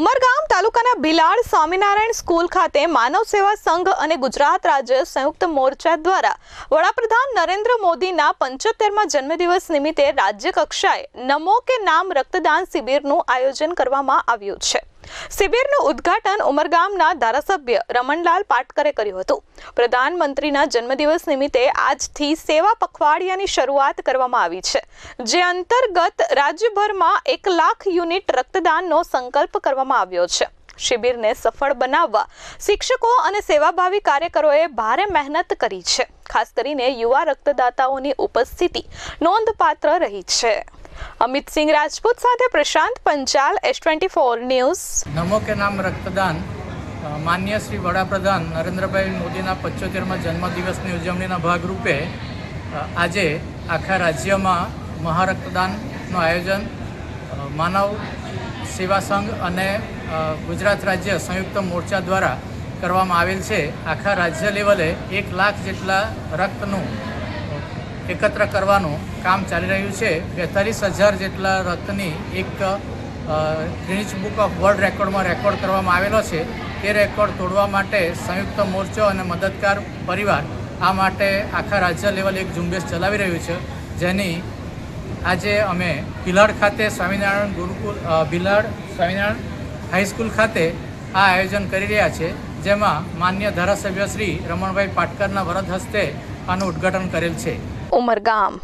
ઉમરગામ તાલુકાના બિલાડ સ્વામિનારાયણ સ્કૂલ ખાતે માનવ સેવા સંઘ અને ગુજરાત રાજ્ય સંયુક્ત મોરચા દ્વારા વડાપ્રધાન નરેન્દ્ર મોદીના પંચોતેરમાં જન્મદિવસ નિમિત્તે રાજ્ય કક્ષાએ નમો કે નામ રક્તદાન શિબિરનું આયોજન કરવામાં આવ્યું છે. શિબિરનું ઉદ્ઘાટન ઉમરગામના ધારાસભ્ય રમણલાલ પાટકરે કર્યું હતું. પ્રધાનમંત્રીના જન્મદિવસ નિમિત્તે આજથી સેવા પખવાડિયાની શરૂઆત કરવામાં આવી છે, જે અંતર્ગત રાજ્યભરમાં એક લાખ યુનિટ રક્તદાનનો સંકલ્પ કરવામાં આવ્યો છે. શિબિરને સફળ બનાવવા શિક્ષકો અને સેવાભાવી કાર્યકરોએ ભારે મહેનત કરી છે. ખાસ કરીને યુવા રક્તદાતાઓની ઉપસ્થિતિ નોંધપાત્ર રહી છે. અમિતસિંહ રાજપૂત સાથે Prashant Panchal S twenty four news Namo કે નામ રક્તદાન. માન્ય શ્રી વડાપ્રધાન નરેન્દ્રભાઈ મોદીના પચોતેરમાં જન્મદિવસની ઉજવણીના ભાગરૂપે આજે આખા રાજ્યમાં મહારક્તદાનનું આયોજન માનવ સેવા સંઘ અને ગુજરાત રાજ્ય સંયુક્ત મોરચા દ્વારા કરવામાં આવેલ છે. આખા રાજ્ય લેવલે એક લાખ જેટલા રક્તનું એકત્ર કરવાનું કામ ચાલી રહ્યું છે. બેતાલીસ હજાર જેટલા રથની એક ગ્રીનિચ બુક ઓફ વર્લ્ડ રેકોર્ડમાં રેકોર્ડ કરવામાં આવેલો છે. તે રેકોર્ડ તોડવા માટે સંયુક્ત મોરચો અને મદદગાર પરિવાર આ માટે આખા રાજ્ય લેવલ એક ઝુંબેશ ચલાવી રહ્યું છે. જેની આજે અમે ભિલાડ ખાતે સ્વામિનારાયણ ગુરુકુલ ભિલાડ સ્વામિનારાયણ હાઈસ્કૂલ ખાતે આ આયોજન કરી રહ્યા છે. જેમાં માન્ય ધારાસભ્ય શ્રી રમણભાઈ પાટકરના વરદ હસ્તે આનું ઉદ્ઘાટન કરેલ છે. ઉમરગામ.